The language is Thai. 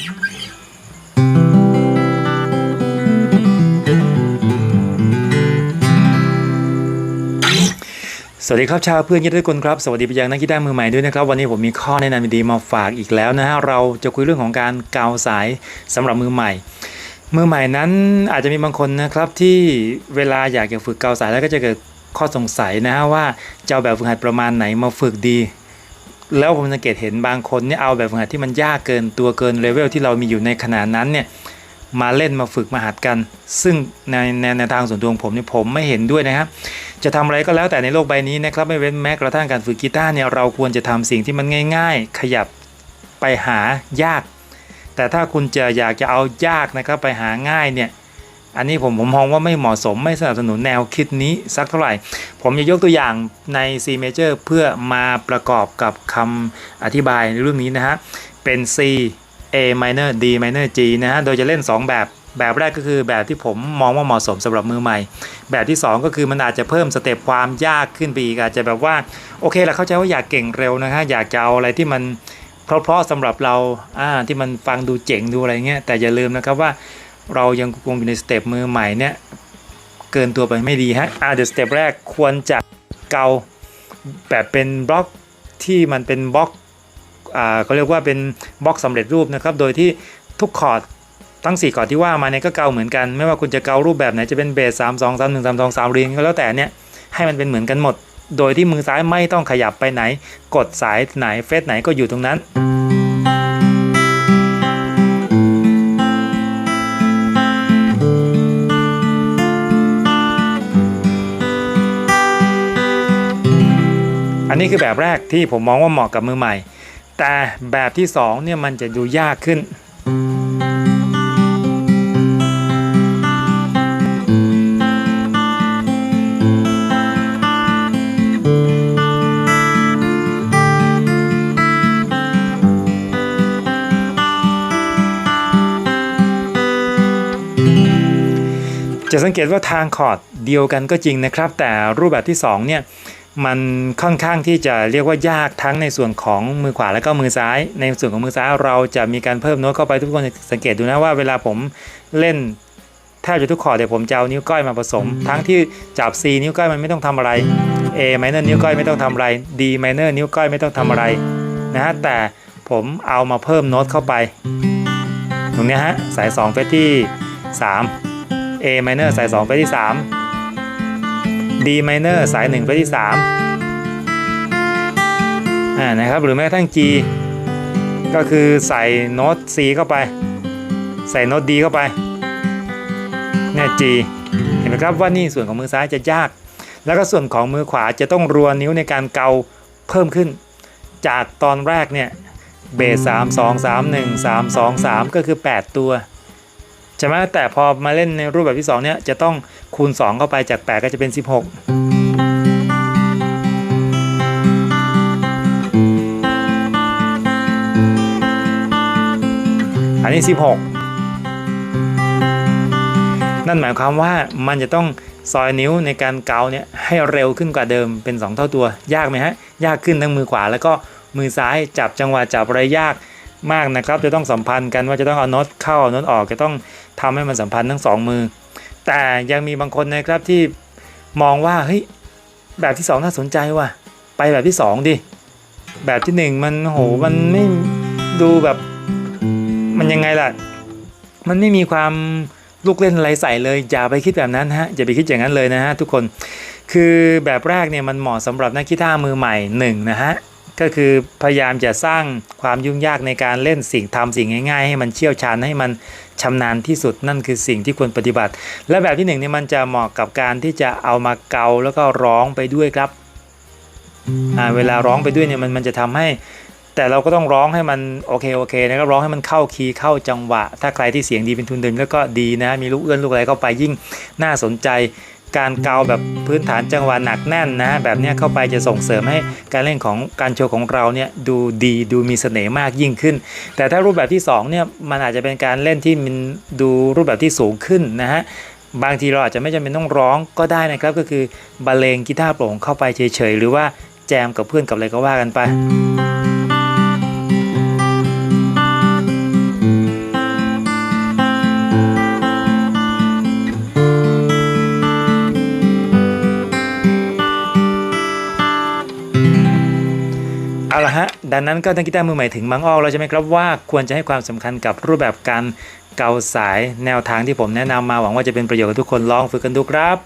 สวัสดีครับชาวเพื่อนยินดีทุกคนครับสวัสดีไปยังนักกีตามือใหม่ด้วยนะครับวันนี้ผมมีข้อแนะนำดีๆมาฝากอีกแล้วนะฮะเราจะคุยเรื่องของการกาวสายสำหรับมือใหม่ มือใหม่นั้นอาจจะมีบางคนนะครับที่เวลาอยากจะฝึกกาวสายแล้วก็จะเกิดข้อสงสัยนะฮะว่าจะเอาแบบฝึกหัดประมาณไหนมาฝึกดี แล้วผมสังเกตเห็นบางคนเนี่ยเอาแบบฝึกหัดที่มันยากเกินตัวเกินเลเวลที่เรามีอยู่ในขณะนั้นเนี่ยมาเล่นมาฝึกมาหัดกัน ซึ่งในในในทางส่วนตัวของผมเนี่ยผมไม่เห็นด้วยนะครับ จะทำอะไรก็แล้วแต่ในโลกใบนี้นะครับไม่เว้นแม้กระทั่งการฝึกกีตาร์เนี่ยเราควรจะทำสิ่งที่มันง่าย ๆ ขยับไปหายาก แต่ถ้าคุณจะอยากจะเอายากนะครับไปหาง่ายเนี่ย อันนี้ผมผมมองว่าไม่เหมาะสมไม่สนับสนุนแนวคิดนี้สักเท่าไหร่ ผมจะยกตัวอย่างใน C major เพื่อมาประกอบกับคำอธิบายในเรื่องนี้นะฮะ เป็น C A minor D minor G นะฮะ โดยจะเล่น 2 แบบ แบบแรกก็คือแบบที่ผมมองว่าเหมาะสมสำหรับมือใหม่ แบบที่ 2 ก็คือมันอาจจะเพิ่มสเต็ปความยากขึ้นไปอีกอาจจะแบบว่า โอเคเราเข้าใจว่าอยากเก่งเร็วนะฮะ อยากจะเอาอะไรที่มันเพราะๆสำหรับเราอ่าที่มันฟังดูเจ๋งดูอะไรเงี้ย แต่อย่าลืมนะครับว่า เรายังคงอยู่ในสเต็ปมือใหม่เนี่ยเกินตัวไปไม่ดีฮะอ่าเดี๋ยวสเต็ปแรกควรจะเกาแบบเป็นบล็อกที่มันเป็นบล็อกอ่าเขาเรียกว่าเป็นบล็อกสำเร็จรูปนะครับ โดยที่ทุกคอร์ดทั้ง 4 คอร์ดที่ว่ามาเนี่ยก็เกาเหมือนกัน ไม่ว่าคุณจะเการูปแบบไหนจะเป็นเบสสามสองสามหนึ่งสามสองสามเรียงก็แล้วแต่เนี่ยให้มันเป็นเหมือนกันหมด โดยที่มือซ้ายไม่ต้องขยับไปไหน กดสายไหนเฟสไหนก็อยู่ตรงนั้นอัน นี้คือแบบแรกที่ผมมองว่าเหมาะกับมือใหม่ แต่แบบที่2เนี่ยมันจะดูยากขึ้น จะสังเกตว่าทางคอร์ดเดียวกันก็จริงนะครับ แต่รูปแบบที่2เนี่ย มันค่อนข้างที่จะเรียกว่ายากทั้งในส่วนของมือขวาและก็มือซ้าย ในส่วนของมือซ้ายเราจะมีการเพิ่มโน้ตเข้าไปทุกคนสังเกตดูนะว่าเวลาผมเล่นแทบจะทุกคอร์ดเดี๋ยวผมจะเอานิ้วก้อยมาผสม ทั้งที่จับ C นิ้วก้อยมันไม่ต้องทำอะไร A minor นิ้วก้อยไม่ต้องทำอะไร D minor นิ้วก้อยไม่ต้องทำอะไรนะฮะแต่ผมเอามาเพิ่มโน้ตเข้าไป ตรงเนี้ยฮะสาย2เฟสที่ 3 A minor สาย2ไปที่ 3 D minor สาย1ไปที่3อ่านะครับหรือแม้กระทั่ง G ก็คือใส่โน้ต C เข้าไป ใส่โน้ต D เข้าไปเนี่ย G เห็นไหมครับว่านี่ส่วนของมือซ้ายจะยาก แล้วก็ส่วนของมือขวาจะต้องรัวนิ้วในการเกาเพิ่มขึ้น จากตอนแรกเนี่ยเบส3 2 3 1 3 2 3ก็คือ 8 ตัวใช่ไหมแต่พอมาเล่นในรูปแบบที่ 2 เนี่ยจะต้อง คูณ 2 เข้าไปจาก 8 ก็จะเป็น 16อันนี้ 16 นั่นหมายความว่ามันจะต้องซอยนิ้วในการเกาเนี่ยให้เร็วขึ้นกว่าเดิมเป็น 2 เท่าตัวยากไหมฮะ ยากขึ้นทั้งมือขวา แล้วก็มือซ้ายจับจังหวะจับอะไรยากมากนะครับ จะต้องสัมพันธ์กันว่าจะต้องเอาโน้ตเข้าเอาโน้ตออกจะต้องทำให้มันสัมพันธ์ทั้งสองมือ แต่ยังมีบางคนนะครับที่มองว่าเฮ้ยแบบที่สองน่าสนใจว่ะไปแบบที่สองดิ แบบที่หนึ่งมันโหมันไม่ดูแบบมันยังไงล่ะ มันไม่มีความลูกเล่นอะไรใส่เลย อย่าไปคิดแบบนั้นฮะอย่าไปคิดอย่างนั้นเลยนะฮะทุกคนคือแบบแรกเนี่ยมันเหมาะสำหรับนักกีตาร์มือใหม่หนึ่งนะฮะ ก็คือพยายามจะสร้างความยุ่งยากในการเล่นสิ่งทำสิ่งง่ายๆ ให้มันเชี่ยวชาญให้มันชำนาญที่สุดนั่นคือสิ่งที่ควรปฏิบัติ และแบบที่หนึ่งนี่มันจะเหมาะกับการที่จะเอามาเกาแล้วก็ร้องไปด้วยครับอ่าเวลาร้องไปด้วยเนี่ยมันมันจะทำให้ แต่เราก็ต้องร้องให้มันโอเคโอเคนะครับร้องให้มันเข้าคีย์เข้าจังหวะ ถ้าใครที่เสียงดีเป็นทุนเดิมแล้วก็ดีนะ มีลูกเอื้อนลูกอะไรเข้าไปยิ่งน่าสนใจ การเกาแบบพื้นฐานจังหวะหนักแน่นนะ แบบนี้เข้าไปจะส่งเสริมให้การเล่นของการโชว์ของเราเนี่ยดูดีดูมีเสน่ห์มากยิ่งขึ้น แต่ถ้ารูปแบบที่2เนี่ยมันอาจจะเป็นการเล่นที่มันดูรูปแบบที่สูงขึ้นนะฮะบางทีเราอาจจะไม่จำเป็นต้องร้องก็ได้นะครับก็คือบรรเลงกีตาร์โปร่งเข้าไปเฉยๆ หรือว่าแจมกับเพื่อนกับอะไรก็ว่ากันไป เอาละฮะดังนั้นก็นักกีตาร์มือใหม่ถึงมังอ้อแล้วใช่ไหมครับว่าควรจะให้ความสำคัญกับรูปแบบการเกาสายแนวทางที่ผมแนะนำมาหวังว่าจะเป็นประโยชน์กับทุกคนลองฝึกกันดูครับ